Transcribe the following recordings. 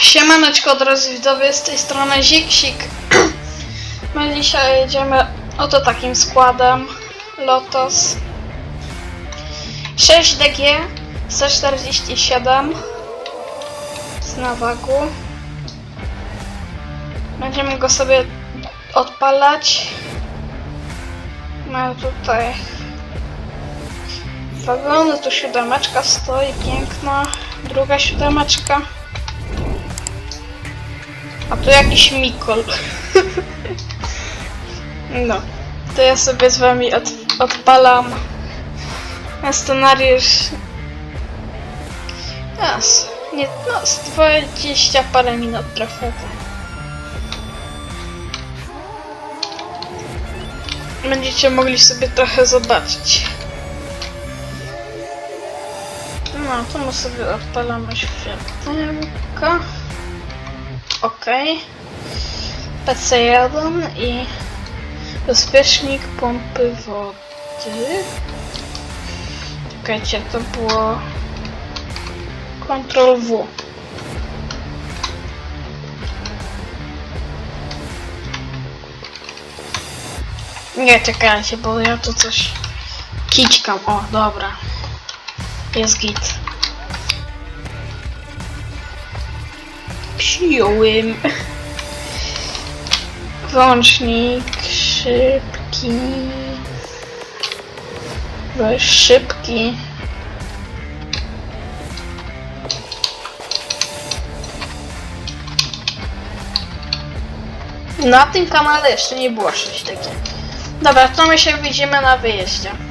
Siemaneczko drodzy widzowie, z tej strony Ziksik. My dzisiaj jedziemy oto takim składem Lotos 6DG 147 z nawagu. Będziemy go sobie odpalać. Mamy tutaj wagony, tu siódemeczka stoi, piękna. Druga siódemeczka. A tu jakiś Mikol. no. To ja sobie z wami od, odpalam scenariusz. Jas. Nie, no, z 20 parę minut trochę. Będziecie mogli sobie trochę zobaczyć. No, to my sobie odpalamy światełka. Ok. PC1 i bezpiecznik pompy wody. Czekajcie, to było Ctrl W. Nie, czekajcie, bo ja tu coś kićkam. O, dobra. Jest git. Przyjąłem. Włącznik szybki. Weź szybki. Na tym kanale jeszcze nie było coś takiego. Dobra, to my się widzimy na wyjeździe.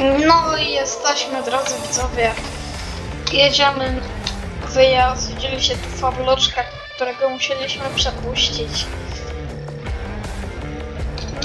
No i jesteśmy, drodzy widzowie. Jedziemy wyjazd. Widzieliście tu fabloczka, którego musieliśmy przepuścić.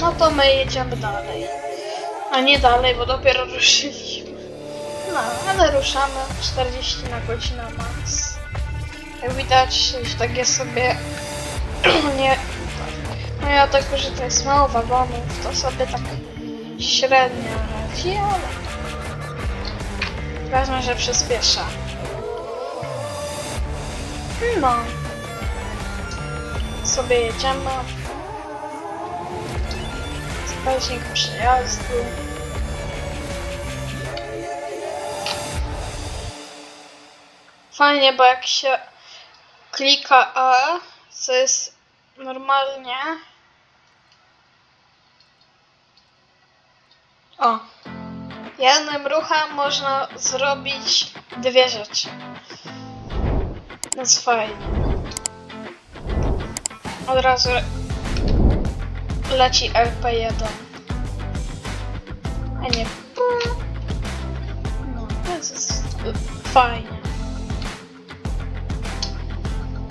No to my jedziemy dalej. A nie dalej, bo dopiero ruszyliśmy. No, ale ruszamy 40 na godzinę max. Jak widać, takie sobie nie... No ja tylko, że to jest mało wagonów, to sobie tak średnio ale... Ważne, że przyspiesza. No. Sobie jedziemy. Wskaźnik przejazdu. Fajnie, bo jak się klika A, co jest normalnie. O. Jednym ruchem można zrobić dwie rzeczy. Jest fajnie. Od razu leci LP1. A nie. No, to jest fajnie.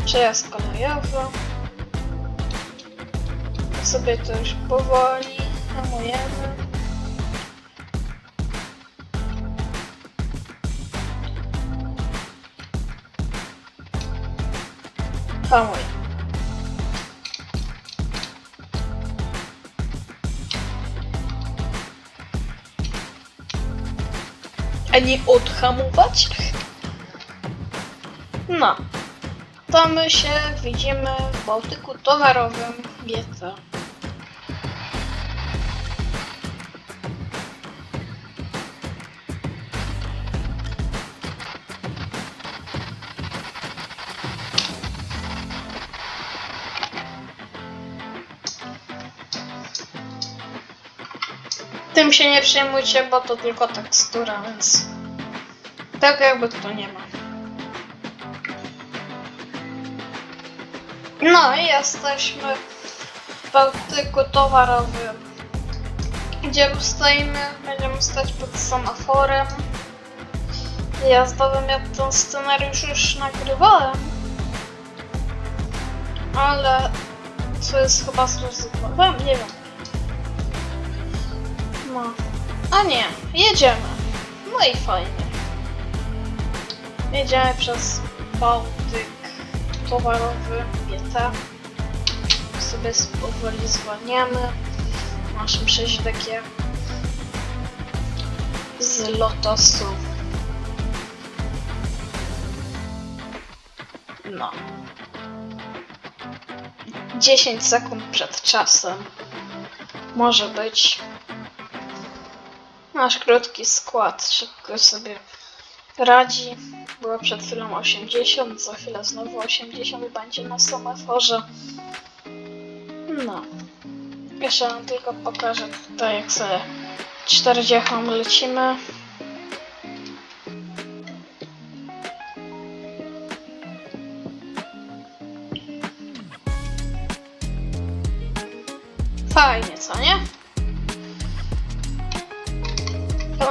Przejazd kolejowy. Sobie to już powoli hamujemy. Hamuj. A nie odhamować? No. To my się widzimy w Bałtyku towarowym GT. Tym się nie przejmujcie, bo to tylko tekstura, więc tak jakby to nie ma. No i jesteśmy w Bałtyku towarowym, gdzie stoimy, będziemy stać pod semaforem. Ja ten scenariusz już nagrywałem, ale co jest chyba zrezygnowałem, nie wiem. No. A nie, jedziemy. No i fajnie. Jedziemy przez Bałtyk towarowy, GT. Sobie powoli zwalniamy. Naszym 6DG z Lotosu. No. 10 sekund przed czasem. Może być. Nasz krótki skład szybko sobie radzi. Było przed chwilą 80, za chwilę znowu 80 będzie na semaforze. No. Jeszcze wam tylko pokażę tutaj jak sobie 40 lecimy. Fajnie, co nie?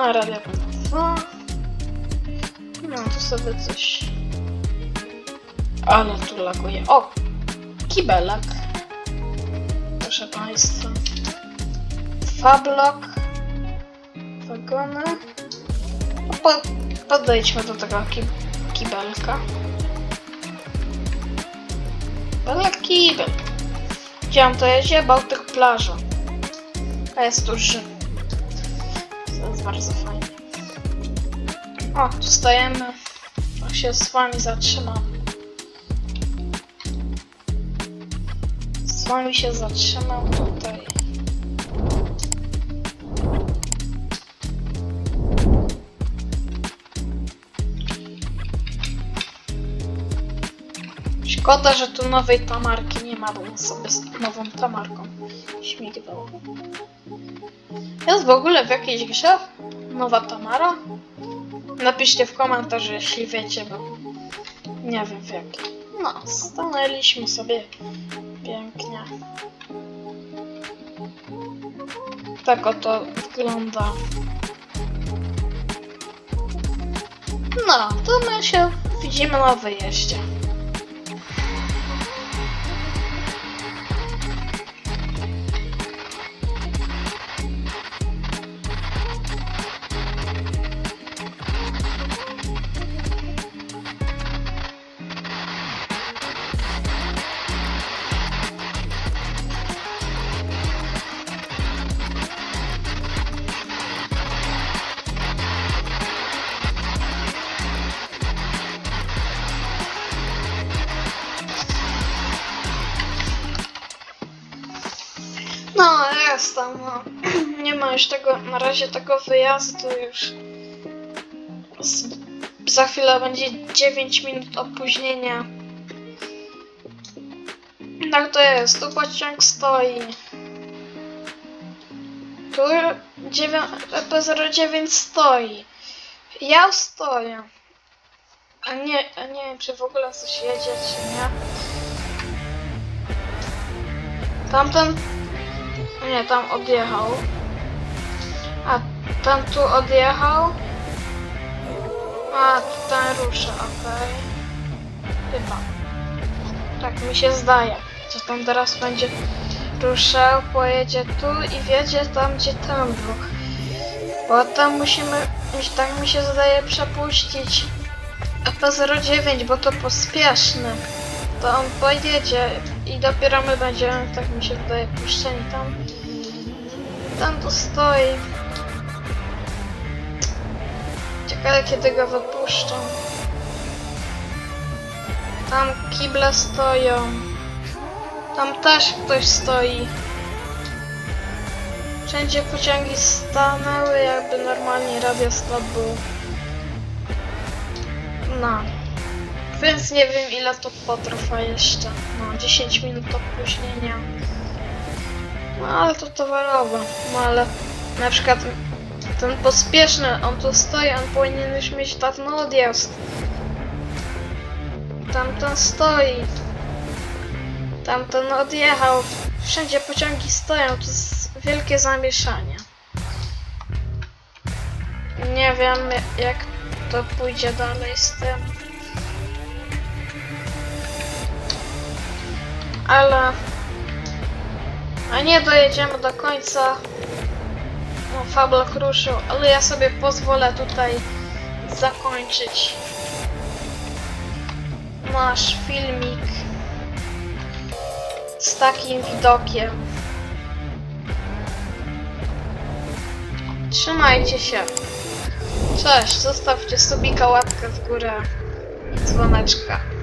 Pełna radia no. no, tu sobie coś... Ale tu laguje. O! Kibelek. Proszę Państwa. Fablok. Wagony. No, po, podejdźmy do tego ki, kibelka. Ale kibel. On to jedzie? Bałtyk plaża. A jest duży. To jest bardzo fajnie. O, tu stajemy. To się z wami zatrzymam. Z wami się zatrzymam tutaj. Szkoda, że tu nowej tamarki nie ma, bo sobie z nową tamarką śmigwał. Jest w ogóle w jakiejś grze nowa tamara? Napiszcie w komentarzu, jeśli wiecie, bo nie wiem w jakiej. No, stanęliśmy sobie pięknie. Tak oto wygląda. No, to my się widzimy na wyjeździe. Już tego, na razie tego wyjazdu już. Z, za chwilę będzie 9 minut opóźnienia. Tak to jest, tu pociąg stoi. Tu 9, EP09 stoi. Ja stoję. A nie, a nie wiem, czy w ogóle coś jedzie, czy nie. Tamten nie, tam odjechał. Ten tu odjechał. A ten rusza, okej. Chyba. Tak mi się zdaje. Co tam teraz będzie ruszał, pojedzie tu i wjedzie tam, gdzie ten był. Bo tam musimy, tak mi się zdaje, przepuścić EP09, bo to pospieszny. To on pojedzie i dopiero my będziemy, tak mi się wydaje, puszczeni tam. Tam tu stoi. Ciekawe kiedy go wypuszczą. Tam kible stoją. Tam też ktoś stoi. Wszędzie pociągi stanęły, jakby normalnie radiostop był. No. Więc nie wiem ile to potrwa jeszcze. No, 10 minut opóźnienia. No ale to towarowe. No ale na przykład ten pospieszny, on tu stoi, on powinien już mieć dawno odjazd. Tamten stoi. Tamten odjechał. Wszędzie pociągi stoją, to jest wielkie zamieszanie. Nie wiem jak to pójdzie dalej z tym. Ale... A nie dojedziemy do końca. No, Fablok ruszył, ale ja sobie pozwolę tutaj zakończyć nasz filmik z takim widokiem. Trzymajcie się. Cześć, zostawcie subika, łapkę w górę i dzwoneczka.